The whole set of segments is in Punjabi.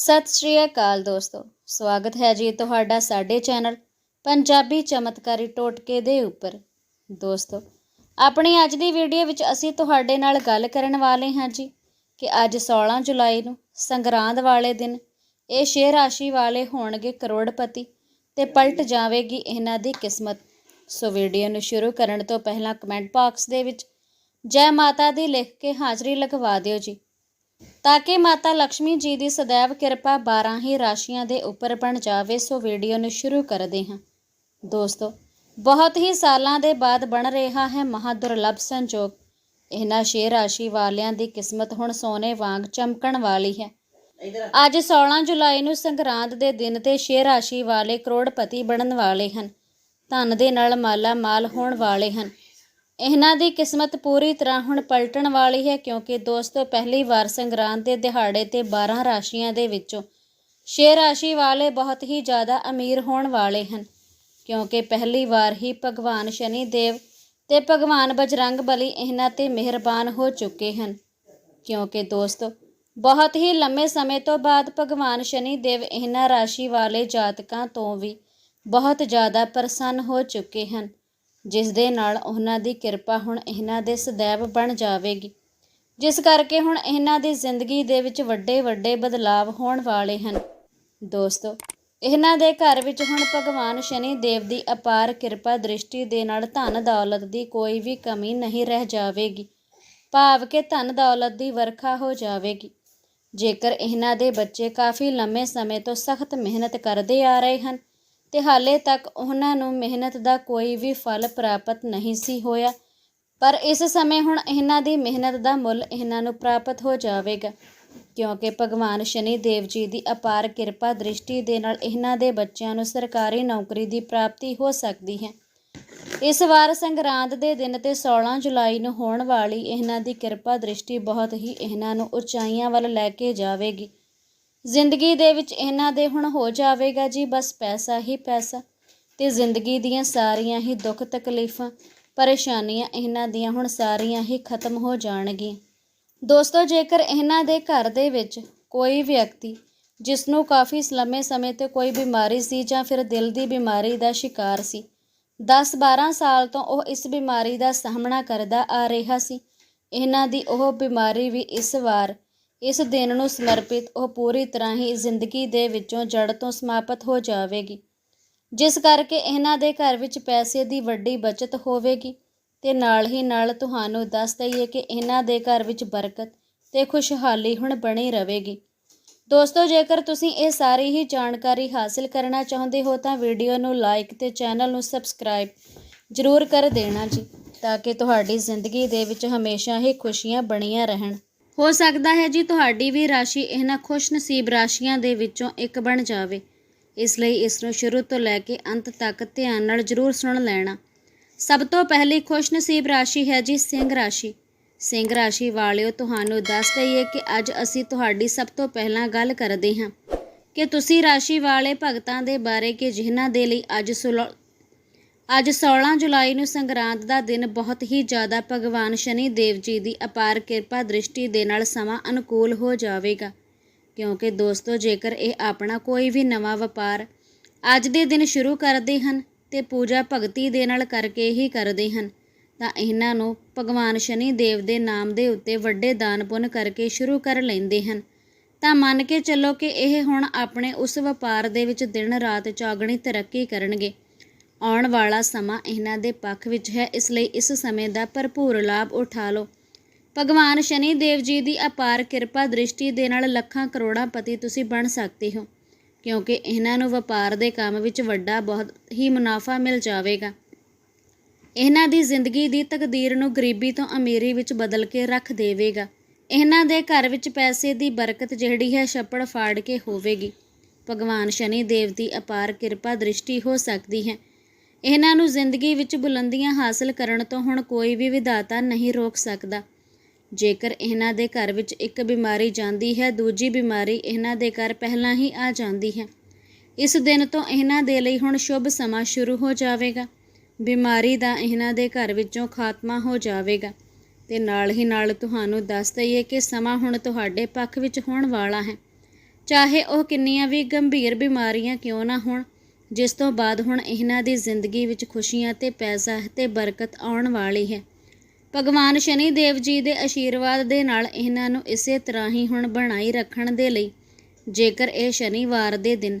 ਸਤਿ ਸ਼੍ਰੀ ਅਕਾਲ ਦੋਸਤੋ, ਸਵਾਗਤ ਹੈ ਜੀ ਤੁਹਾਡਾ ਸਾਡੇ ਚੈਨਲ ਪੰਜਾਬੀ ਚਮਤਕਾਰੀ ਟੋਟਕੇ ਦੇ ਉੱਪਰ। ਦੋਸਤੋ, ਆਪਣੀ ਅੱਜ ਦੀ ਵੀਡੀਓ ਵਿੱਚ ਅਸੀਂ ਤੁਹਾਡੇ ਨਾਲ ਗੱਲ ਕਰਨ ਵਾਲੇ ਹਾਂ ਜੀ ਕਿ ਅੱਜ 16 ਜੁਲਾਈ ਨੂੰ ਸੰਗਰਾਂਦ ਵਾਲੇ ਦਿਨ ਇਹ ਸ਼ੇਰ ਰਾਸ਼ੀ ਵਾਲੇ ਹੋਣਗੇ ਕਰੋੜਪਤੀ ਤੇ ਪਲਟ ਜਾਵੇਗੀ ਇਹਨਾਂ ਦੀ ਕਿਸਮਤ। ਸੋ ਵੀਡੀਓ ਨੂੰ ਸ਼ੁਰੂ ਕਰਨ ਤੋਂ ਪਹਿਲਾਂ ਕਮੈਂਟ ਬਾਕਸ ਦੇ ਵਿੱਚ ਜੈ ਮਾਤਾ ਦੀ ਲਿਖ ਕੇ ਹਾਜ਼ਰੀ ਲਗਵਾ ਦਿਓ ਜੀ। ਤਾਂ ਕਿ ਮਾਤਾ ਲక్ష్ਮੀ ਜੀ ਦੀ ਸਦੈਵ ਕਿਰਪਾ 12 ਹੀ ਰਾਸ਼ੀਆਂ ਦੇ ਉੱਪਰ ਬਣ ਜਾਵੇ, ਸੋ ਵੀਡੀਓ ਨੂੰ ਸ਼ੁਰੂ ਕਰਦੇ ਹਾਂ। ਦੋਸਤੋ, ਬਹੁਤ ਹੀ ਸਾਲਾਂ ਦੇ ਬਾਅਦ ਬਣ ਰਿਹਾ ਹੈ ਮਹਾ ਦੁਰਲਭ ਸੰਜੋਗ। ਇਹਨਾਂ ਛੇ ਰਾਸ਼ੀ ਵਾਲਿਆਂ ਦੀ ਕਿਸਮਤ ਹੁਣ ਸੋਨੇ ਵਾਂਗ ਚਮਕਣ ਵਾਲੀ ਹੈ। ਅੱਜ 16 ਜੁਲਾਈ ਨੂੰ ਸੰਗਰਾਂਦ ਦੇ ਦਿਨ ਤੇ ਛੇ ਰਾਸ਼ੀ ਵਾਲੇ ਕਰੋੜਪਤੀ ਬਣਨ ਵਾਲੇ ਹਨ। ਧਨ ਦੇ ਨਾਲ ਮਾਲਾ ਮਾਲ ਹੋਣ ਵਾਲੇ ਹਨ। ਇਹਨਾਂ ਦੀ ਕਿਸਮਤ ਪੂਰੀ ਤਰ੍ਹਾਂ ਹੁਣ ਪਲਟਣ ਵਾਲੀ ਹੈ ਕਿਉਂਕਿ ਦੋਸਤੋ ਪਹਿਲੀ ਵਾਰ ਸੰਗਰਾਂਦ ਦੇ ਦਿਹਾੜੇ ਤੇ 12 ਰਾਸ਼ੀਆਂ ਦੇ ਵਿੱਚੋਂ ਛੇ ਰਾਸ਼ੀ ਵਾਲੇ ਬਹੁਤ ਹੀ ਜ਼ਿਆਦਾ ਅਮੀਰ ਹੋਣ ਵਾਲੇ ਹਨ, ਕਿਉਂਕਿ ਪਹਿਲੀ ਵਾਰ ਹੀ ਭਗਵਾਨ ਸ਼ਨੀ ਦੇਵ ਤੇ ਭਗਵਾਨ ਬਜਰੰਗ ਬਲੀ ਇਹਨਾਂ ਤੇ ਮਿਹਰਬਾਨ ਹੋ ਚੁੱਕੇ ਹਨ, ਕਿਉਂਕਿ ਦੋਸਤੋ ਬਹੁਤ ਹੀ ਲੰਮੇ ਸਮੇਂ ਤੋਂ ਬਾਅਦ ਭਗਵਾਨ ਸ਼ਨੀ ਦੇਵ ਇਹਨਾਂ ਰਾਸ਼ੀ ਵਾਲੇ ਜਾਤਕਾਂ ਤੋਂ ਵੀ ਬਹੁਤ ਜ਼ਿਆਦਾ ਪ੍ਰਸੰਨ ਹੋ ਚੁੱਕੇ ਹਨ। ਜਿਸ ਦੇ ਨਾਲ ਉਹਨਾਂ ਦੀ ਕਿਰਪਾ ਹੁਣ ਇਹਨਾਂ ਦੇ ਸदैव ਬਣ ਜਾਵੇਗੀ। ਜਿਸ ਕਰਕੇ ਹੁਣ ਇਹਨਾਂ ਦੀ ਜ਼ਿੰਦਗੀ ਦੇ ਵਿੱਚ ਵੱਡੇ ਵੱਡੇ ਬਦਲਾਵ ਹੋਣ ਵਾਲੇ ਹਨ। ਦੋਸਤੋ, ਇਹਨਾਂ ਦੇ ਘਰ ਵਿੱਚ ਹੁਣ ਭਗਵਾਨ ਸ਼ਨੀ ਦੇਵ ਦੀ ਅਪਾਰ ਕਿਰਪਾ ਦ੍ਰਿਸ਼ਟੀ ਦੇ ਨਾਲ ਧਨ ਦੌਲਤ ਦੀ ਕੋਈ ਵੀ ਕਮੀ ਨਹੀਂ ਰਹਿ ਜਾਵੇਗੀ। ਭਾਵ ਕਿ ਧਨ ਦੌਲਤ ਦੀ ਵਰਖਾ ਹੋ ਜਾਵੇਗੀ। ਜੇਕਰ ਇਹਨਾਂ ਦੇ ਬੱਚੇ ਕਾਫੀ ਲੰਮੇ ਸਮੇਂ ਤੋਂ ਸਖਤ ਮਿਹਨਤ ਕਰਦੇ ਆ ਰਹੇ ਹਨ ਤੇ ਹਾਲੇ ਤੱਕ ਉਹਨਾਂ ਨੂੰ ਮਿਹਨਤ ਦਾ ਕੋਈ ਵੀ ਫਲ ਪ੍ਰਾਪਤ ਨਹੀਂ ਸੀ ਹੋਇਆ। ਪਰ ਇਸ ਸਮੇਂ ਹੁਣ ਇਹਨਾਂ ਦੀ ਮਿਹਨਤ ਦਾ ਮੁੱਲ ਇਹਨਾਂ ਨੂੰ ਪ੍ਰਾਪਤ ਹੋ ਜਾਵੇਗਾ, ਕਿਉਂਕਿ ਭਗਵਾਨ ਸ਼ਨੀ ਦੇਵ ਜੀ ਦੀ ਅਪਾਰ ਕਿਰਪਾ ਦ੍ਰਿਸ਼ਟੀ ਦੇ ਨਾਲ ਇਹਨਾਂ ਦੇ ਬੱਚਿਆਂ ਨੂੰ ਸਰਕਾਰੀ ਨੌਕਰੀ ਦੀ ਪ੍ਰਾਪਤੀ ਹੋ ਸਕਦੀ ਹੈ। ਇਸ ਵਾਰ ਸੰਗਰਾਂਦ ਦੇ ਦਿਨ ਤੇ 16 ਜੁਲਾਈ ਨੂੰ ਹੋਣ ਵਾਲੀ ਇਹਨਾਂ ਦੀ ਕਿਰਪਾ ਦ੍ਰਿਸ਼ਟੀ ਬਹੁਤ ਹੀ ਇਹਨਾਂ ਨੂੰ ਉਚਾਈਆਂ ਵੱਲ ਲੈ ਕੇ ਜਾਵੇਗੀ। ਜ਼ਿੰਦਗੀ ਦੇ ਵਿੱਚ ਇਹਨਾਂ ਦੇ ਹੁਣ ਹੋ ਜਾਵੇਗਾ ਜੀ, ਬਸ ਪੈਸਾ ਹੀ ਪੈਸਾ। ਤੇ ਜ਼ਿੰਦਗੀ ਦੀਆਂ ਸਾਰੀਆਂ ਹੀ ਦੁੱਖ ਤਕਲੀਫਾਂ, ਪਰੇਸ਼ਾਨੀਆਂ ਇਹਨਾਂ ਦੀਆਂ ਹੁਣ ਸਾਰੀਆਂ ਹੀ ਖਤਮ ਹੋ ਜਾਣਗੀਆਂ। ਦੋਸਤੋ, ਜੇਕਰ ਇਹਨਾਂ ਦੇ ਘਰ ਦੇ ਵਿੱਚ ਕੋਈ ਵਿਅਕਤੀ ਜਿਸ ਨੂੰ ਕਾਫੀ ਲੰਮੇ ਸਮੇਂ 'ਤੇ ਕੋਈ ਬਿਮਾਰੀ ਸੀ ਜਾਂ ਫਿਰ ਦਿਲ ਦੀ ਬਿਮਾਰੀ ਦਾ ਸ਼ਿਕਾਰ ਸੀ 10-12 ਸਾਲ ਤੋਂ ਉਹ ਇਸ ਬਿਮਾਰੀ ਦਾ ਸਾਹਮਣਾ ਕਰਦਾ ਆ ਰਿਹਾ ਸੀ, ਇਹਨਾਂ ਦੀ ਉਹ ਬਿਮਾਰੀ ਵੀ ਇਸ ਵਾਰ ਇਸ ਦਿਨ ਨੂੰ ਸਮਰਪਿਤ ਉਹ ਪੂਰੀ ਤਰ੍ਹਾਂ ਹੀ ਜ਼ਿੰਦਗੀ ਦੇ ਵਿੱਚੋਂ ਜੜ ਤੋਂ ਸਮਾਪਤ ਹੋ ਜਾਵੇਗੀ। ਜਿਸ ਕਰਕੇ ਇਹਨਾਂ ਦੇ ਘਰ ਵਿੱਚ ਪੈਸੇ ਦੀ ਵੱਡੀ ਬਚਤ ਹੋਵੇਗੀ ਤੇ ਨਾਲ ਹੀ ਨਾਲ ਤੁਹਾਨੂੰ ਦੱਸ ਦਈਏ ਕਿ ਇਹਨਾਂ ਦੇ ਘਰ ਵਿੱਚ ਬਰਕਤ ਤੇ ਖੁਸ਼ਹਾਲੀ ਹੁਣ ਬਣੀ ਰਹੇਗੀ। ਦੋਸਤੋ, ਜੇਕਰ ਤੁਸੀਂ ਇਹ ਸਾਰੀ ਹੀ ਜਾਣਕਾਰੀ ਹਾਸਲ ਕਰਨਾ ਚਾਹੁੰਦੇ ਹੋ ਤਾਂ ਵੀਡੀਓ ਨੂੰ ਲਾਈਕ ਤੇ ਚੈਨਲ ਨੂੰ ਸਬਸਕ੍ਰਾਈਬ ਜ਼ਰੂਰ ਕਰ ਦੇਣਾ ਜੀ, ਤਾਂ ਕਿ ਤੁਹਾਡੀ ਜ਼ਿੰਦਗੀ ਦੇ ਵਿੱਚ ਹਮੇਸ਼ਾ ਹੀ ਖੁਸ਼ੀਆਂ ਬਣੀਆਂ ਰਹਿਣ। ਹੋ ਸਕਦਾ ਹੈ ਜੀ ਤੁਹਾਡੀ ਵੀ ਰਾਸ਼ੀ ਇਹਨਾਂ ਖੁਸ਼ ਨਸੀਬ ਰਾਸ਼ੀਆਂ ਦੇ ਵਿੱਚੋਂ ਇੱਕ ਬਣ ਜਾਵੇ। ਇਸ ਲਈ ਇਸ ਨੂੰ ਸ਼ੁਰੂ ਤੋਂ ਲੈ ਕੇ ਅੰਤ ਤੱਕ ਧਿਆਨ ਨਾਲ ਜ਼ਰੂਰ ਸੁਣ ਲੈਣਾ। ਸਭ ਤੋਂ ਪਹਿਲੀ ਖੁਸ਼ਨਸੀਬ ਰਾਸ਼ੀ ਹੈ ਜੀ ਸਿੰਘ ਰਾਸ਼ੀ। ਸਿੰਘ ਰਾਸ਼ੀ ਵਾਲਿਓ, ਤੁਹਾਨੂੰ ਦੱਸ ਦਈਏ ਕਿ ਅੱਜ ਅਸੀਂ ਤੁਹਾਡੀ ਸਭ ਤੋਂ ਪਹਿਲਾਂ ਗੱਲ ਕਰਦੇ ਹਾਂ ਕਿ ਤੁਸੀਂ ਰਾਸ਼ੀ ਵਾਲੇ ਭਗਤਾਂ ਦੇ ਬਾਰੇ ਕਿ ਜਿਨ੍ਹਾਂ ਦੇ ਲਈ ਅੱਜ ਸੁਲ ਅੱਜ 16 ਜੁਲਾਈ ਨੂੰ ਸੰਗਰਾਂਦ ਦਾ ਦਿਨ ਬਹੁਤ ਹੀ ਜ਼ਿਆਦਾ ਭਗਵਾਨ ਸ਼ਨੀ ਦੇਵ ਜੀ ਦੀ ਅਪਾਰ ਕਿਰਪਾ ਦ੍ਰਿਸ਼ਟੀ ਦੇ ਨਾਲ ਸਮਾਂ ਅਨੁਕੂਲ ਹੋ ਜਾਵੇਗਾ। ਕਿਉਂਕਿ ਦੋਸਤੋ, ਜੇਕਰ ਇਹ ਆਪਣਾ ਕੋਈ ਵੀ ਨਵਾਂ ਵਪਾਰ ਅੱਜ ਦੇ ਦਿਨ ਸ਼ੁਰੂ ਕਰਦੇ ਹਨ ਤੇ ਪੂਜਾ ਭਗਤੀ ਦੇ ਨਾਲ ਕਰਕੇ ਹੀ ਕਰਦੇ ਹਨ, ਤਾਂ ਇਹਨਾਂ ਨੂੰ ਭਗਵਾਨ ਸ਼ਨੀ ਦੇਵ ਦੇ ਨਾਮ ਦੇ ਉੱਤੇ ਵੱਡੇ ਦਾਨ ਪੁੰਨ ਕਰਕੇ ਸ਼ੁਰੂ ਕਰ ਲੈਂਦੇ ਹਨ। ਤਾਂ ਮੰਨ ਕੇ ਚੱਲੋ ਕਿ ਇਹ ਹੁਣ ਆਪਣੇ ਉਸ ਵਪਾਰ ਦੇ ਵਿੱਚ ਦਿਨ ਰਾਤ ਚੌਗਣੀ ਤਰੱਕੀ ਕਰਨਗੇ। ਆਉਣ ਵਾਲਾ ਸਮਾਂ ਇਹਨਾਂ ਦੇ ਪੱਖ ਵਿੱਚ ਹੈ, ਇਸ ਲਈ ਇਸ ਸਮੇਂ ਦਾ ਭਰਪੂਰ ਲਾਭ ਉਠਾ ਲਓ। ਭਗਵਾਨ ਸ਼ਨੀ ਦੇਵ ਜੀ ਦੀ ਅਪਾਰ ਕਿਰਪਾ ਦ੍ਰਿਸ਼ਟੀ ਦੇ ਨਾਲ ਲੱਖਾਂ ਕਰੋੜਾਂ ਪਤੀ ਤੁਸੀਂ ਬਣ ਸਕਦੇ ਹੋ, ਕਿਉਂਕਿ ਇਹਨਾਂ ਨੂੰ ਵਪਾਰ ਦੇ ਕੰਮ ਵਿੱਚ ਵੱਡਾ ਬਹੁਤ ਹੀ ਮੁਨਾਫਾ ਮਿਲ ਜਾਵੇਗਾ। ਇਹਨਾਂ ਦੀ ਜ਼ਿੰਦਗੀ ਦੀ ਤਕਦੀਰ ਨੂੰ ਗਰੀਬੀ ਤੋਂ ਅਮੀਰੀ ਵਿੱਚ ਬਦਲ ਕੇ ਰੱਖ ਦੇਵੇਗਾ। ਇਹਨਾਂ ਦੇ ਘਰ ਵਿੱਚ ਪੈਸੇ ਦੀ ਬਰਕਤ ਜਿਹੜੀ ਹੈ, ਛੱਪੜ ਫਾੜ ਕੇ ਹੋਵੇਗੀ। ਭਗਵਾਨ ਸ਼ਨੀ ਦੇਵ ਦੀ ਅਪਾਰ ਕਿਰਪਾ ਦ੍ਰਿਸ਼ਟੀ ਹੋ ਸਕਦੀ ਹੈ। ਇਹਨਾਂ ਨੂੰ ਜ਼ਿੰਦਗੀ ਵਿੱਚ ਬੁਲੰਦੀਆਂ ਹਾਸਲ ਕਰਨ ਤੋਂ ਹੁਣ ਕੋਈ ਵੀ ਵਿਧਾਤਾ ਨਹੀਂ ਰੋਕ ਸਕਦਾ। ਜੇਕਰ ਇਹਨਾਂ ਦੇ ਘਰ ਵਿੱਚ ਇੱਕ ਬਿਮਾਰੀ ਜਾਂਦੀ ਹੈ, ਦੂਜੀ ਬਿਮਾਰੀ ਇਹਨਾਂ ਦੇ ਘਰ ਪਹਿਲਾਂ ਹੀ ਆ ਜਾਂਦੀ ਹੈ। ਇਸ ਦਿਨ ਤੋਂ ਇਹਨਾਂ ਦੇ ਲਈ ਹੁਣ ਸ਼ੁਭ ਸਮਾਂ ਸ਼ੁਰੂ ਹੋ ਜਾਵੇਗਾ। ਬਿਮਾਰੀ ਦਾ ਇਹਨਾਂ ਦੇ ਘਰ ਵਿੱਚੋਂ ਖਾਤਮਾ ਹੋ ਜਾਵੇਗਾ। ਤੇ ਨਾਲ ਹੀ ਨਾਲ ਤੁਹਾਨੂੰ ਦੱਸ ਦਈਏ ਕਿ ਸਮਾਂ ਹੁਣ ਤੁਹਾਡੇ ਪੱਖ ਵਿੱਚ ਹੋਣ ਵਾਲਾ ਹੈ। ਚਾਹੇ ਉਹ ਕਿੰਨੀਆਂ ਵੀ ਗੰਭੀਰ ਬਿਮਾਰੀਆਂ ਕਿਉਂ ਨਾ ਹੋਣ ਜਿਸ ਤੋਂ ਬਾਅਦ ਹੁਣ ਇਹਨਾਂ ਦੀ ਜ਼ਿੰਦਗੀ ਵਿੱਚ ਖੁਸ਼ੀਆਂ ਤੇ ਪੈਸਾ ਤੇ ਬਰਕਤ ਆਉਣ ਵਾਲੀ ਹੈ। ਭਗਵਾਨ ਸ਼ਨੀ ਦੇਵ ਜੀ ਦੇ ਆਸ਼ੀਰਵਾਦ ਦੇ ਨਾਲ ਇਹਨਾਂ ਨੂੰ ਇਸੇ ਤਰ੍ਹਾਂ ਹੀ ਹੁਣ ਬਣਾਈ ਰੱਖਣ ਦੇ ਲਈ ਜੇਕਰ ਇਹ ਸ਼ਨੀਵਾਰ ਦੇ ਦਿਨ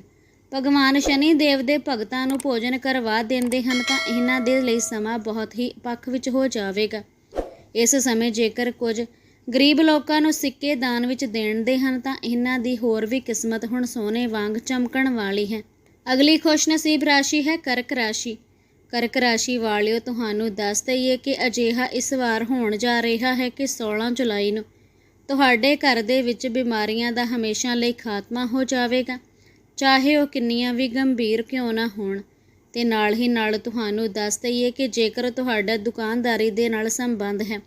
ਭਗਵਾਨ ਸ਼ਨੀ ਦੇਵ ਦੇ ਭਗਤਾਂ ਨੂੰ ਭੋਜਨ ਕਰਵਾ ਦਿੰਦੇ ਹਨ ਤਾਂ ਇਹਨਾਂ ਦੇ ਲਈ ਸਮਾਂ ਬਹੁਤ ਹੀ ਪੱਖ ਵਿੱਚ ਹੋ ਜਾਵੇਗਾ। ਇਸ ਸਮੇਂ ਜੇਕਰ ਕੁਝ ਗਰੀਬ ਲੋਕਾਂ ਨੂੰ ਸਿੱਕੇ ਦਾਨ ਵਿੱਚ ਦੇਣਦੇ ਹਨ ਤਾਂ ਇਹਨਾਂ ਦੀ ਹੋਰ ਵੀ ਕਿਸਮਤ ਹੁਣ ਸੋਨੇ ਵਾਂਗ ਚਮਕਣ ਵਾਲੀ ਹੈ। ਅਗਲੀ ਖੁਸ਼ਨਸੀਬ ਰਾਸ਼ੀ ਹੈ ਕਰਕ ਰਾਸ਼ੀ। ਕਰਕ ਰਾਸ਼ੀ ਵਾਲਿਓ, ਤੁਹਾਨੂੰ ਦੱਸ ਦਈਏ ਕਿ ਅਜਿਹਾ ਇਸ ਵਾਰ ਹੋਣ ਜਾ ਰਿਹਾ ਹੈ ਕਿ 16 ਜੁਲਾਈ ਨੂੰ ਤੁਹਾਡੇ ਘਰ ਦੇ ਵਿੱਚ ਬਿਮਾਰੀਆਂ ਦਾ ਹਮੇਸ਼ਾ ਲਈ ਖਾਤਮਾ ਹੋ ਜਾਵੇਗਾ। ਚਾਹੇ ਉਹ ਕਿੰਨੀਆਂ ਵੀ ਗੰਭੀਰ ਕਿਉਂ ਨਾ ਹੋਣ। ਤੇ ਨਾਲ ਹੀ ਨਾਲ ਤੁਹਾਨੂੰ ਦੱਸ ਦਈਏ ਕਿ ਜੇਕਰ ਤੁਹਾਡਾ ਦੁਕਾਨਦਾਰੀ ਦੇ ਨਾਲ ਸੰਬੰਧ ਹੈ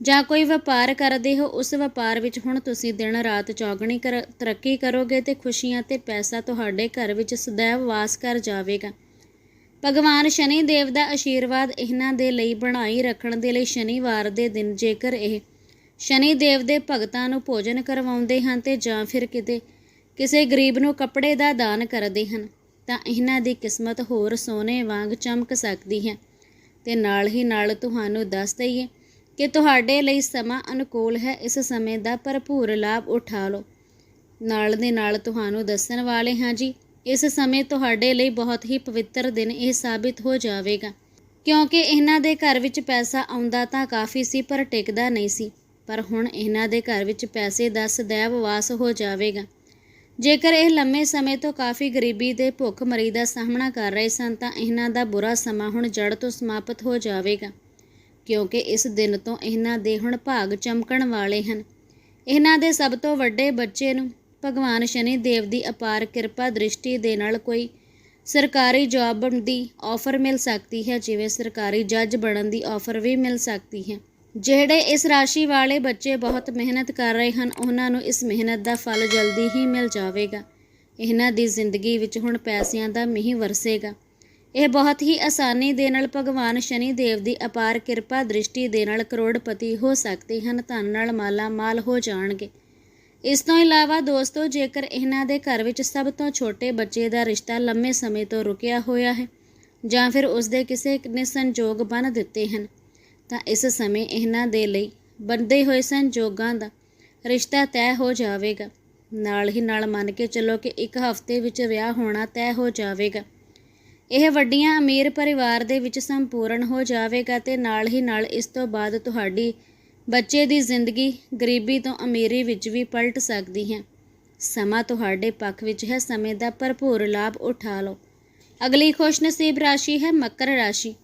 ਜਾਂ ਕੋਈ ਵਪਾਰ ਕਰਦੇ ਹੋ, ਉਸ ਵਪਾਰ ਵਿੱਚ ਹੁਣ ਤੁਸੀਂ ਦਿਨ ਰਾਤ ਚੌਗਣੀ ਕਰ, ਤਰੱਕੀ ਕਰੋਗੇ ਤੇ ਖੁਸ਼ੀਆਂ ਤੇ ਪੈਸਾ ਤੁਹਾਡੇ ਘਰ ਵਿੱਚ ਸदैव ਵਾਸ ਕਰ ਜਾਵੇਗਾ। ਭਗਵਾਨ ਸ਼ਨੀ ਦੇਵ ਦਾ ਆਸ਼ੀਰਵਾਦ ਇਹਨਾਂ ਦੇ ਲਈ ਬਣਾਈ ਰੱਖਣ ਦੇ ਲਈ ਸ਼ਨੀਵਾਰ ਦੇ ਦਿਨ ਜੇਕਰ ਇਹ ਸ਼ਨੀ ਦੇਵ ਦੇ ਭਗਤਾਂ ਨੂੰ ਭੋਜਨ ਕਰਵਾਉਂਦੇ ਹਨ ਤੇ ਜਾਂ ਫਿਰ ਕਿਤੇ ਕਿਸੇ ਗਰੀਬ ਨੂੰ ਕੱਪੜੇ ਦਾ ਦਾਨ ਕਰਦੇ ਹਨ, ਤਾਂ ਇਹਨਾਂ ਦੀ ਕਿਸਮਤ ਹੋਰ ਸੋਨੇ ਵਾਂਗ ਚਮਕ ਸਕਦੀ ਹੈ। ਤੇ ਨਾਲ ਹੀ ਨਾਲ ਤੁਹਾਨੂੰ ਦੱਸ ਦਈਏ ਕਿ ਤੁਹਾਡੇ ਲਈ ਸਮਾਂ ਅਨੁਕੂਲ ਹੈ, ਇਸ ਸਮੇਂ ਦਾ ਭਰਪੂਰ ਲਾਭ ਉਠਾ ਲਓ। ਨਾਲ ਦੇ ਨਾਲ ਤੁਹਾਨੂੰ ਦੱਸਣ ਵਾਲੇ ਹਾਂ ਜੀ, ਇਸ ਸਮੇਂ ਤੁਹਾਡੇ ਲਈ ਬਹੁਤ ਹੀ ਪਵਿੱਤਰ ਦਿਨ ਇਹ ਸਾਬਿਤ ਹੋ ਜਾਵੇਗਾ। ਕਿਉਂਕਿ ਇਹਨਾਂ ਦੇ ਘਰ ਵਿੱਚ ਪੈਸਾ ਆਉਂਦਾ ਤਾਂ ਕਾਫੀ ਸੀ, ਪਰ ਟਿਕਦਾ ਨਹੀਂ ਸੀ। ਪਰ ਹੁਣ ਇਹਨਾਂ ਦੇ ਘਰ ਵਿੱਚ ਪੈਸੇ ਦਾ ਸदैव ਵਾਸ ਹੋ ਜਾਵੇਗਾ। ਜੇਕਰ ਇਹ ਲੰਮੇ ਸਮੇਂ ਤੋਂ ਕਾਫੀ ਗਰੀਬੀ ਦੇ ਭੁੱਖਮਰੀ ਦਾ ਸਾਹਮਣਾ ਕਰ ਰਹੇ ਸਨ, ਤਾਂ ਇਹਨਾਂ ਦਾ ਬੁਰਾ ਸਮਾਂ ਹੁਣ ਜੜ ਤੋਂ ਸਮਾਪਤ ਹੋ ਜਾਵੇਗਾ। ਕਿਉਂਕਿ ਇਸ ਦਿਨ ਤੋਂ ਇਹਨਾਂ ਦੇ ਹੁਣ ਭਾਗ ਚਮਕਣ ਵਾਲੇ ਹਨ। ਇਹਨਾਂ ਦੇ ਸਭ ਤੋਂ ਵੱਡੇ ਬੱਚੇ ਨੂੰ ਭਗਵਾਨ ਸ਼ਨੀ ਦੇਵ ਦੀ ਅਪਾਰ ਕਿਰਪਾ ਦ੍ਰਿਸ਼ਟੀ ਦੇ ਨਾਲ ਕੋਈ ਸਰਕਾਰੀ ਜੌਬ ਦੀ ਆਫਰ ਮਿਲ ਸਕਦੀ ਹੈ, ਜਿਵੇਂ ਸਰਕਾਰੀ ਜੱਜ ਬਣਨ ਦੀ ਆਫਰ ਵੀ ਮਿਲ ਸਕਦੀ ਹੈ। ਜਿਹੜੇ ਇਸ ਰਾਸ਼ੀ ਵਾਲੇ ਬੱਚੇ ਬਹੁਤ ਮਿਹਨਤ ਕਰ ਰਹੇ ਹਨ, ਉਹਨਾਂ ਨੂੰ ਇਸ ਮਿਹਨਤ ਦਾ ਫਲ ਜਲਦੀ ਹੀ ਮਿਲ ਜਾਵੇਗਾ। ਇਹਨਾਂ ਦੀ ਜ਼ਿੰਦਗੀ ਵਿੱਚ ਹੁਣ ਪੈਸਿਆਂ ਦਾ ਮੀਂਹ ਵਰਸੇਗਾ। ਇਹ ਬਹੁਤ ਹੀ ਆਸਾਨੀ ਦੇ ਨਾਲ ਭਗਵਾਨ ਸ਼ਨੀ ਦੇਵ ਦੀ ਅਪਾਰ ਕਿਰਪਾ ਦ੍ਰਿਸ਼ਟੀ ਦੇ ਨਾਲ ਕਰੋੜਪਤੀ ਹੋ ਸਕਦੇ ਹਨ, ਧਨ ਨਾਲ ਮਾਲਾ ਮਾਲ ਹੋ ਜਾਣਗੇ। ਇਸ ਤੋਂ ਇਲਾਵਾ ਦੋਸਤੋ, ਜੇਕਰ ਇਹਨਾਂ ਦੇ ਘਰ ਵਿੱਚ ਸਭ ਤੋਂ ਛੋਟੇ ਬੱਚੇ ਦਾ ਰਿਸ਼ਤਾ ਲੰਮੇ ਸਮੇਂ ਤੋਂ ਰੁਕਿਆ ਹੋਇਆ ਹੈ ਜਾਂ ਫਿਰ ਉਸ ਦੇ ਕਿਸੇ ਨੇ ਸੰਜੋਗ ਬਣ ਦਿੱਤੇ ਹਨ, ਤਾਂ ਇਸ ਸਮੇਂ ਇਹਨਾਂ ਦੇ ਲਈ ਬੰਦੇ ਹੋਏ ਸੰਜੋਗਾਂ ਦਾ ਰਿਸ਼ਤਾ ਤੈਅ ਹੋ ਜਾਵੇਗਾ। ਨਾਲ ਹੀ ਨਾਲ ਮੰਨ ਕੇ ਚੱਲੋ ਕਿ ਇੱਕ ਹਫ਼ਤੇ ਵਿੱਚ ਵਿਆਹ ਹੋਣਾ ਤੈਅ ਹੋ ਜਾਵੇਗਾ। ਇਹ ਵੱਡੀਆਂ ਅਮੀਰ ਪਰਿਵਾਰ ਦੇ ਵਿੱਚ ਸੰਪੂਰਨ ਹੋ ਜਾਵੇਗਾ ਤੇ ਨਾਲ ਹੀ ਨਾਲ ਇਸ ਤੋਂ ਬਾਅਦ ਤੁਹਾਡੀ ਬੱਚੇ ਦੀ ਜ਼ਿੰਦਗੀ ਗਰੀਬੀ ਤੋਂ ਅਮੀਰੀ ਵਿੱਚ ਵੀ ਪਲਟ ਸਕਦੀ ਹੈ। ਸਮਾਂ ਤੁਹਾਡੇ ਪੱਖ ਵਿੱਚ ਹੈ, ਸਮੇਂ ਦਾ ਭਰਪੂਰ ਲਾਭ ਉਠਾ ਲਓ। ਅਗਲੀ ਖੁਸ਼ਨਸੀਬ ਰਾਸ਼ੀ ਹੈ, ਮਕਰ ਰਾਸ਼ੀ।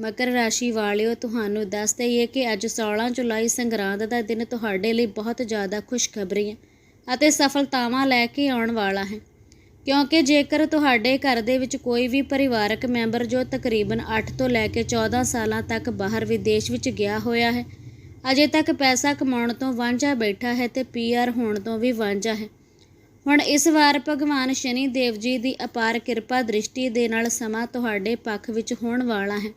ਮਕਰ ਰਾਸ਼ੀ ਵਾਲਿਓ, ਤੁਹਾਨੂੰ ਦੱਸ ਦਈਏ ਕਿ ਅੱਜ 16 ਜੁਲਾਈ ਸੰਗਰਾਂਦ ਦਾ ਦਿਨ ਤੁਹਾਡੇ ਲਈ ਬਹੁਤ ਜ਼ਿਆਦਾ ਖੁਸ਼ਖਬਰੀ ਹੈ ਅਤੇ ਸਫਲਤਾਵਾਂ ਲੈ ਕੇ ਆਉਣ ਵਾਲਾ ਹੈ। ਕਿਉਂਕਿ ਜੇਕਰ ਤੁਹਾਡੇ ਘਰ ਦੇ ਵਿੱਚ ਕੋਈ ਵੀ ਪਰਿਵਾਰਕ ਮੈਂਬਰ ਜੋ ਤਕਰੀਬਨ 8 ਤੋਂ ਲੈ ਕੇ 14 ਸਾਲਾਂ ਤੱਕ ਬਾਹਰ ਵਿਦੇਸ਼ ਵਿੱਚ ਗਿਆ ਹੋਇਆ ਹੈ, ਅਜੇ ਤੱਕ ਪੈਸਾ ਕਮਾਉਣ ਤੋਂ ਵਾਂਝਾ ਬੈਠਾ ਹੈ ਤੇ ਪੀਆਰ ਹੋਣ ਤੋਂ ਵੀ ਵਾਂਝਾ ਹੈ। ਹੁਣ ਇਸ ਵਾਰ ਭਗਵਾਨ ਸ਼ਨੀ ਦੇਵ ਜੀ ਦੀ ਅਪਾਰ ਕਿਰਪਾ ਦ੍ਰਿਸ਼ਟੀ ਦੇ ਨਾਲ ਸਮਾਂ ਤੁਹਾਡੇ ਪੱਖ ਵਿੱਚ ਹੋਣ ਵਾਲਾ ਹੈ।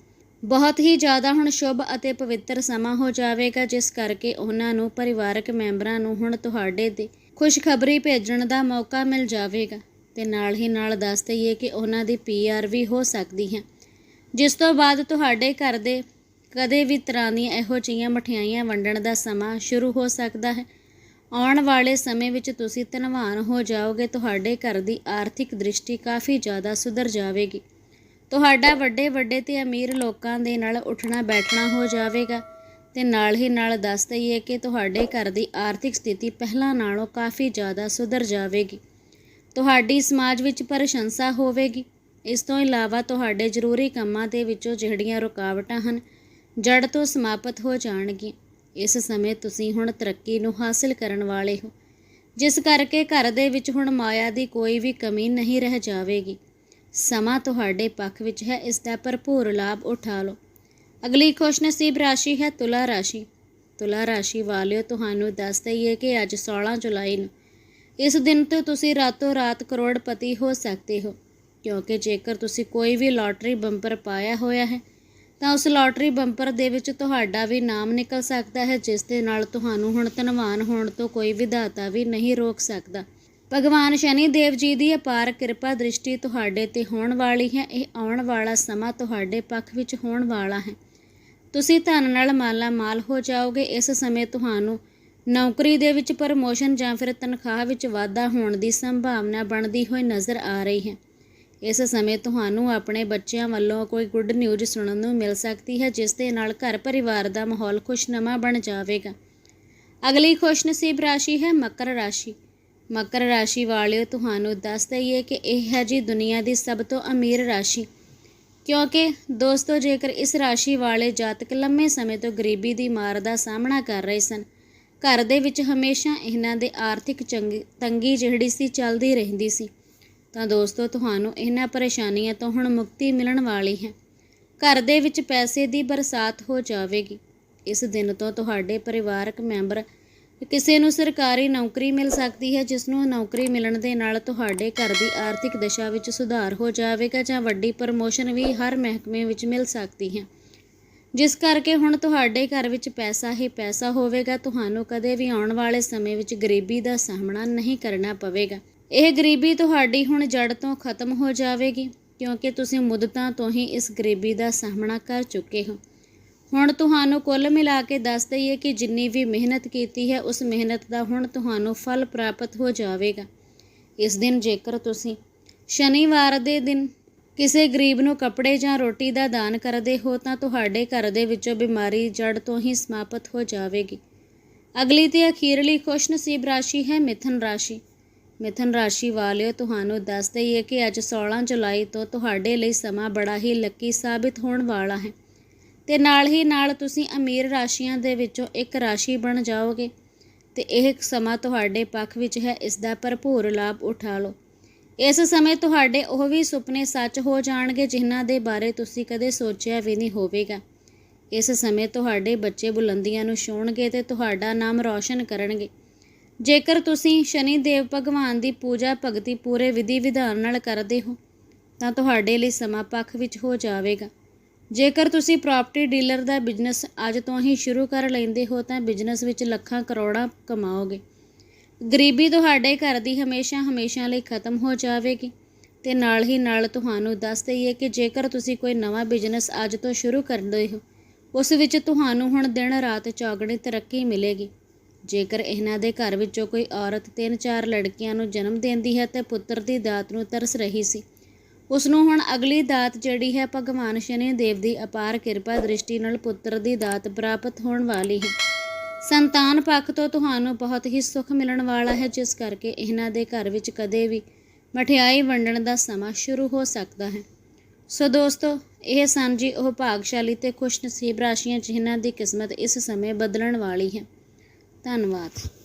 ਬਹੁਤ ਹੀ ਜ਼ਿਆਦਾ ਹੁਣ ਸ਼ੁਭ ਅਤੇ ਪਵਿੱਤਰ ਸਮਾਂ ਹੋ ਜਾਵੇਗਾ, ਜਿਸ ਕਰਕੇ ਉਹਨਾਂ ਨੂੰ ਪਰਿਵਾਰਕ ਮੈਂਬਰਾਂ ਨੂੰ ਹੁਣ ਤੁਹਾਡੇ ਦੇ ਖੁਸ਼ਖਬਰੀ ਭੇਜਣ ਦਾ ਮੌਕਾ ਮਿਲ ਜਾਵੇਗਾ। ਤੇ ਨਾਲ ਹੀ ਨਾਲ ਦੱਸ ਦਈਏ ਕਿ ਉਹਨਾਂ ਦੀ ਪੀਆਰ ਵੀ ਹੋ ਸਕਦੀ ਹੈ। ਜਿਸ ਤੋਂ ਬਾਅਦ ਤੁਹਾਡੇ ਘਰ ਦੇ ਕਦੇ ਵੀ ਤਰ੍ਹਾਂ ਦੀਆਂ ਇਹੋ ਜਿਹੀਆਂ ਮਠਿਆਈਆਂ ਵੰਡਣ ਦਾ ਸਮਾਂ ਸ਼ੁਰੂ ਹੋ ਸਕਦਾ ਹੈ। ਆਉਣ ਵਾਲੇ ਸਮੇਂ ਵਿੱਚ ਤੁਸੀਂ ਧਨਵਾਨ ਹੋ ਜਾਓਗੇ, ਤੁਹਾਡੇ ਘਰ ਦੀ ਆਰਥਿਕ ਦ੍ਰਿਸ਼ਟੀ ਕਾਫੀ ਜ਼ਿਆਦਾ ਸੁਧਰ ਜਾਵੇਗੀ। ਤੁਹਾਡਾ ਵੱਡੇ ਵੱਡੇ ਤੇ ਅਮੀਰ ਲੋਕਾਂ ਦੇ ਨਾਲ ਉੱਠਣਾ ਬੈਠਣਾ ਹੋ ਜਾਵੇਗਾ। ਤੇ ਨਾਲ ਹੀ ਨਾਲ ਦੱਸ ਦਈਏ ਕਿ ਤੁਹਾਡੇ ਘਰ ਦੀ ਆਰਥਿਕ ਸਥਿਤੀ ਪਹਿਲਾਂ ਨਾਲੋਂ ਕਾਫੀ ਜ਼ਿਆਦਾ ਸੁਧਰ ਜਾਵੇਗੀ। ਤੁਹਾਡੀ ਸਮਾਜ ਵਿੱਚ ਪ੍ਰਸ਼ੰਸਾ ਹੋਵੇਗੀ। ਇਸ ਤੋਂ ਇਲਾਵਾ ਤੁਹਾਡੇ ਜ਼ਰੂਰੀ ਕੰਮਾਂ ਦੇ ਵਿੱਚੋਂ ਜਿਹੜੀਆਂ ਰੁਕਾਵਟਾਂ ਹਨ ਜੜ ਤੋਂ ਸਮਾਪਤ ਹੋ ਜਾਣਗੀਆਂ। ਇਸ ਸਮੇਂ ਤੁਸੀਂ ਹੁਣ ਤਰੱਕੀ ਨੂੰ ਹਾਸਲ ਕਰਨ ਵਾਲੇ ਹੋ। ਜਿਸ ਕਰਕੇ ਘਰ ਦੇ ਵਿੱਚ ਹੁਣ ਮਾਇਆ ਦੀ ਕੋਈ ਵੀ ਕਮੀ ਨਹੀਂ ਰਹਿ ਜਾਵੇਗੀ। ਸਮਾਂ ਤੁਹਾਡੇ ਪੱਖ ਵਿੱਚ ਹੈ, ਇਸ ਦਾ ਭਰਪੂਰ ਲਾਭ ਉਠਾ ਲਓ। ਅਗਲੀ ਖੁਸ਼ਨਸੀਬ ਰਾਸ਼ੀ ਹੈ ਤੁਲਾ ਰਾਸ਼ੀ। ਤੁਲਾ ਰਾਸ਼ੀ ਵਾਲਿਓ, ਤੁਹਾਨੂੰ ਦੱਸ ਦਈਏ ਕਿ ਅੱਜ 16 ਜੁਲਾਈ ਨੂੰ ਇਸ ਦਿਨ ਤੋਂ ਤੁਸੀਂ ਰਾਤੋਂ ਰਾਤ ਕਰੋੜਪਤੀ ਹੋ ਸਕਦੇ ਹੋ, ਕਿਉਂਕਿ ਜੇਕਰ ਤੁਸੀਂ ਕੋਈ ਵੀ ਲਾਟਰੀ ਬੰਪਰ ਪਾਇਆ ਹੋਇਆ ਹੈ, ਤਾਂ ਉਸ ਲਾਟਰੀ ਬੰਪਰ ਦੇ ਵਿੱਚ ਤੁਹਾਡਾ ਵੀ ਨਾਮ ਨਿਕਲ ਸਕਦਾ ਹੈ, ਜਿਸ ਦੇ ਨਾਲ ਤੁਹਾਨੂੰ ਹੁਣ ਧਨਵਾਨ ਹੋਣ ਤੋਂ ਕੋਈ ਵਿਧਾਤਾ ਵੀ ਨਹੀਂ ਰੋਕ ਸਕਦਾ। ਭਗਵਾਨ ਸ਼ਨੀ ਦੇਵ ਜੀ ਦੀ ਅਪਾਰ ਕਿਰਪਾ ਦ੍ਰਿਸ਼ਟੀ ਤੁਹਾਡੇ ਤੇ ਹੋਣ ਵਾਲੀ ਹੈ, ਇਹ ਆਉਣ ਵਾਲਾ ਸਮਾਂ ਤੁਹਾਡੇ ਪੱਖ ਵਿੱਚ ਹੋਣ ਵਾਲਾ ਹੈ। ਤੁਸੀਂ ਧਨ ਨਾਲ ਮਾਲਾ ਮਾਲ ਹੋ ਜਾਓਗੇ, ਇਸ ਸਮੇਂ ਤੁਹਾਨੂੰ ਨੌਕਰੀ ਦੇ ਵਿੱਚ ਪ੍ਰਮੋਸ਼ਨ ਜਾਂ ਫਿਰ ਤਨਖਾਹ ਵਿੱਚ ਵਾਧਾ ਹੋਣ ਦੀ ਸੰਭਾਵਨਾ ਬਣਦੀ ਹੋਈ ਨਜ਼ਰ ਆ ਰਹੀ ਹੈ। ਇਸ ਸਮੇਂ ਤੁਹਾਨੂੰ ਆਪਣੇ ਬੱਚਿਆਂ ਵੱਲੋਂ ਕੋਈ ਗੁੱਡ ਨਿਊਜ਼ ਸੁਣਨ ਨੂੰ ਮਿਲ ਸਕਦੀ ਹੈ, ਜਿਸ ਦੇ ਨਾਲ ਘਰ ਪਰਿਵਾਰ ਦਾ ਮਾਹੌਲ ਖੁਸ਼ਨੁਮਾ ਬਣ ਜਾਵੇਗਾ। ਅਗਲੀ ਖੁਸ਼ਨਸੀਬ ਰਾਸ਼ੀ ਹੈ ਮਕਰ ਰਾਸ਼ੀ। ਮਕਰ ਰਾਸ਼ੀ ਵਾਲਿਓ, ਤੁਹਾਨੂੰ ਦੱਸ ਦਈਏ ਕਿ ਇਹ ਹੈ ਜੀ ਦੁਨੀਆ ਦੀ ਸਭ ਤੋਂ ਅਮੀਰ ਰਾਸ਼ੀ। ਕਿਉਂਕਿ ਦੋਸਤੋ, ਜੇਕਰ ਇਸ ਰਾਸ਼ੀ ਵਾਲੇ ਜਾਤਕ ਲੰਮੇ ਸਮੇਂ ਤੋਂ ਗਰੀਬੀ ਦੀ ਮਾਰ ਦਾ ਸਾਹਮਣਾ ਕਰ ਰਹੇ ਸਨ ਘਰ ਦੇ ਵਿੱਚ ਹਮੇਸ਼ਾ ਇਹਨਾਂ ਦੇ ਆਰਥਿਕ ਚੰਗੀ, ਤੰਗੀ ਜਿਹੜੀ ਸੀ ਚੱਲਦੀ ਰਹਿੰਦੀ ਸੀ। ਤਾਂ ਦੋਸਤੋ, ਤੁਹਾਨੂੰ ਇਹਨਾਂ ਪਰੇਸ਼ਾਨੀਆਂ ਤੋਂ ਹੁਣ ਮੁਕਤੀ ਮਿਲਣ ਵਾਲੀ ਹੈ। ਘਰ ਦੇ ਵਿੱਚ ਪੈਸੇ ਦੀ ਬਰਸਾਤ ਹੋ ਜਾਵੇਗੀ। ਇਸ ਦਿਨ ਤੋਂ ਤੁਹਾਡੇ ਪਰਿਵਾਰਕ ਮੈਂਬਰ ਕਿਸੇ ਨੂੰ ਸਰਕਾਰੀ ਨੌਕਰੀ ਮਿਲ ਸਕਦੀ ਹੈ, ਜਿਸ ਨੂੰ ਨੌਕਰੀ ਮਿਲਣ ਦੇ ਨਾਲ ਤੁਹਾਡੇ ਘਰ ਦੀ ਆਰਥਿਕ ਦਸ਼ਾ ਵਿੱਚ ਸੁਧਾਰ ਹੋ ਜਾਵੇਗਾ ਜਾਂ ਵੱਡੀ ਪ੍ਰਮੋਸ਼ਨ ਵੀ ਹਰ ਮਹਿਕਮੇ ਵਿੱਚ ਮਿਲ ਸਕਦੀ ਹੈ। ਜਿਸ ਕਰਕੇ ਹੁਣ ਤੁਹਾਡੇ ਘਰ ਵਿੱਚ ਪੈਸਾ ਹੀ ਪੈਸਾ ਹੋਵੇਗਾ, ਤੁਹਾਨੂੰ ਕਦੇ ਵੀ ਆਉਣ ਵਾਲੇ ਸਮੇਂ ਵਿੱਚ ਗਰੀਬੀ ਦਾ ਸਾਹਮਣਾ ਨਹੀਂ ਕਰਨਾ ਪਵੇਗਾ। ਇਹ ਗਰੀਬੀ ਤੁਹਾਡੀ ਹੁਣ ਜੜ ਤੋਂ ਖਤਮ ਹੋ ਜਾਵੇਗੀ, ਕਿਉਂਕਿ ਤੁਸੀਂ ਮੁੱਦਤਾਂ ਤੋਂ ਹੀ ਇਸ ਗਰੀਬੀ ਦਾ ਸਾਹਮਣਾ ਕਰ ਚੁੱਕੇ ਹੋ। ਹੁਣ ਤੁਹਾਨੂੰ ਕੁੱਲ ਮਿਲਾ ਕੇ ਦੱਸ ਦਈਏ ਕਿ ਜਿੰਨੀ ਵੀ ਮਿਹਨਤ ਕੀਤੀ ਹੈ, ਉਸ ਮਿਹਨਤ ਦਾ ਹੁਣ ਤੁਹਾਨੂੰ ਫਲ ਪ੍ਰਾਪਤ ਹੋ ਜਾਵੇਗਾ। ਇਸ ਦਿਨ ਜੇਕਰ ਤੁਸੀਂ ਸ਼ਨੀਵਾਰ ਦੇ ਦਿਨ ਕਿਸੇ ਗਰੀਬ ਨੂੰ ਕੱਪੜੇ ਜਾਂ ਰੋਟੀ ਦਾ ਦਾਨ ਕਰਦੇ ਹੋ ਤਾਂ ਤੁਹਾਡੇ ਘਰ ਦੇ ਵਿੱਚੋਂ ਬਿਮਾਰੀ ਜੜ ਤੋਂ ਹੀ ਸਮਾਪਤ ਹੋ ਜਾਵੇਗੀ। ਅਗਲੀ ਤੇ ਅਖੀਰਲੀ ਖੁਸ਼ਨਸੀਬ ਰਾਸ਼ੀ ਹੈ ਮਿਥਨ ਰਾਸ਼ੀ। ਮਿਥਨ ਰਾਸ਼ੀ ਵਾਲਿਓ, ਤੁਹਾਨੂੰ ਦੱਸ ਦਈਏ ਕਿ ਅੱਜ 16 ਜੁਲਾਈ ਤੋਂ ਤੁਹਾਡੇ ਲਈ ਸਮਾਂ ਬੜਾ ਹੀ ਲੱਕੀ ਸਾਬਿਤ ਹੋਣ ਵਾਲਾ ਹੈ। ਤੇ ਨਾਲ ਹੀ ਨਾਲ ਤੁਸੀਂ ਅਮੀਰ ਰਾਸ਼ੀਆਂ ਦੇ ਵਿੱਚੋਂ ਇੱਕ ਰਾਸ਼ੀ ਬਣ ਜਾਓਗੇ। ਤੇ ਇਹ ਸਮਾਂ ਤੁਹਾਡੇ ਪੱਖ ਵਿੱਚ ਹੈ, ਇਸ ਦਾ ਭਰਪੂਰ ਲਾਭ ਉਠਾ ਲਓ। ਇਸ ਸਮੇਂ ਤੁਹਾਡੇ ਉਹ ਵੀ ਸੁਪਨੇ ਸੱਚ ਹੋ ਜਾਣਗੇ ਜਿਨ੍ਹਾਂ ਦੇ ਬਾਰੇ ਤੁਸੀਂ ਕਦੇ ਸੋਚਿਆ ਵੀ ਨਹੀਂ ਹੋਵੇਗਾ। ਇਸ ਸਮੇਂ ਤੁਹਾਡੇ ਬੱਚੇ ਬੁਲੰਦੀਆਂ ਨੂੰ ਛੋਣਗੇ ਤੇ ਤੁਹਾਡਾ ਨਾਮ ਰੌਸ਼ਨ ਕਰਨਗੇ। ਜੇਕਰ ਤੁਸੀਂ ਸ਼ਨੀ ਦੇਵ ਭਗਵਾਨ ਦੀ ਪੂਜਾ ਭਗਤੀ ਪੂਰੇ ਵਿਧੀ ਵਿਧਾਨ ਨਾਲ ਕਰਦੇ ਹੋ, ਤਾਂ ਤੁਹਾਡੇ ਲਈ ਸਮਾਂ ਪੱਖ ਵਿੱਚ ਹੋ ਜਾਵੇਗਾ। ਜੇਕਰ ਤੁਸੀਂ ਪ੍ਰਾਪਰਟੀ ਡੀਲਰ ਦਾ ਬਿਜ਼ਨਸ ਅੱਜ ਤੋਂ ਹੀ ਸ਼ੁਰੂ ਕਰ ਲੈਂਦੇ ਹੋ, ਤਾਂ ਬਿਜ਼ਨਸ ਵਿੱਚ ਲੱਖਾਂ ਕਰੋੜਾਂ ਕਮਾਓਗੇ। ਗਰੀਬੀ ਤੁਹਾਡੇ ਘਰ ਦੀ ਹਮੇਸ਼ਾ ਹਮੇਸ਼ਾ ਲਈ ਖਤਮ ਹੋ ਜਾਵੇਗੀ। ਤੇ ਨਾਲ ਹੀ ਨਾਲ ਤੁਹਾਨੂੰ ਦੱਸ ਦਈਏ ਕਿ ਜੇਕਰ ਤੁਸੀਂ ਕੋਈ ਨਵਾਂ ਬਿਜ਼ਨਸ ਅੱਜ ਤੋਂ ਸ਼ੁਰੂ ਕਰਦੇ ਹੋ, ਉਸ ਵਿੱਚ ਤੁਹਾਨੂੰ ਹੁਣ ਦਿਨ ਰਾਤ ਚੌਗਣੀ ਤਰੱਕੀ ਮਿਲੇਗੀ। ਜੇਕਰ ਇਹਨਾਂ ਦੇ ਘਰ ਵਿੱਚੋਂ ਕੋਈ ਔਰਤ ਤਿੰਨ ਚਾਰ ਲੜਕੀਆਂ ਨੂੰ ਜਨਮ ਦਿੰਦੀ ਹੈ ਤੇ ਪੁੱਤਰ ਦੀ ਦਾਤ ਨੂੰ ਤਰਸ ਰਹੀ ਸੀ, ਉਸ ਨੂੰ ਹੁਣ ਅਗਲੀ ਦਾਤ ਜਿਹੜੀ ਹੈ ਭਗਵਾਨ ਸ਼ਨੀ ਦੇਵ ਦੀ ਅਪਾਰ ਕਿਰਪਾ ਦ੍ਰਿਸ਼ਟੀ ਨਾਲ ਪੁੱਤਰ ਦੀ ਦਾਤ ਪ੍ਰਾਪਤ ਹੋਣ ਵਾਲੀ ਹੈ। ਸੰਤਾਨ ਪੱਖ ਤੋਂ ਤੁਹਾਨੂੰ ਬਹੁਤ ਹੀ ਸੁੱਖ ਮਿਲਣ ਵਾਲਾ ਹੈ, ਜਿਸ ਕਰਕੇ ਇਹਨਾਂ ਦੇ ਘਰ ਵਿੱਚ ਕਦੇ ਵੀ ਮਠਿਆਈ ਵੰਡਣ ਦਾ ਸਮਾਂ ਸ਼ੁਰੂ ਹੋ ਸਕਦਾ ਹੈ। ਸੋ ਦੋਸਤੋ, ਇਹ ਸਨ ਜੀ ਉਹ ਭਾਗਸ਼ਾਲੀ ਤੇ ਖੁਸ਼ਨਸੀਬ ਰਾਸ਼ੀਆਂ, ਜਿਨ੍ਹਾਂ ਦੀ ਕਿਸਮਤ ਇਸ ਸਮੇਂ ਬਦਲਣ ਵਾਲੀ ਹੈ। ਧੰਨਵਾਦ।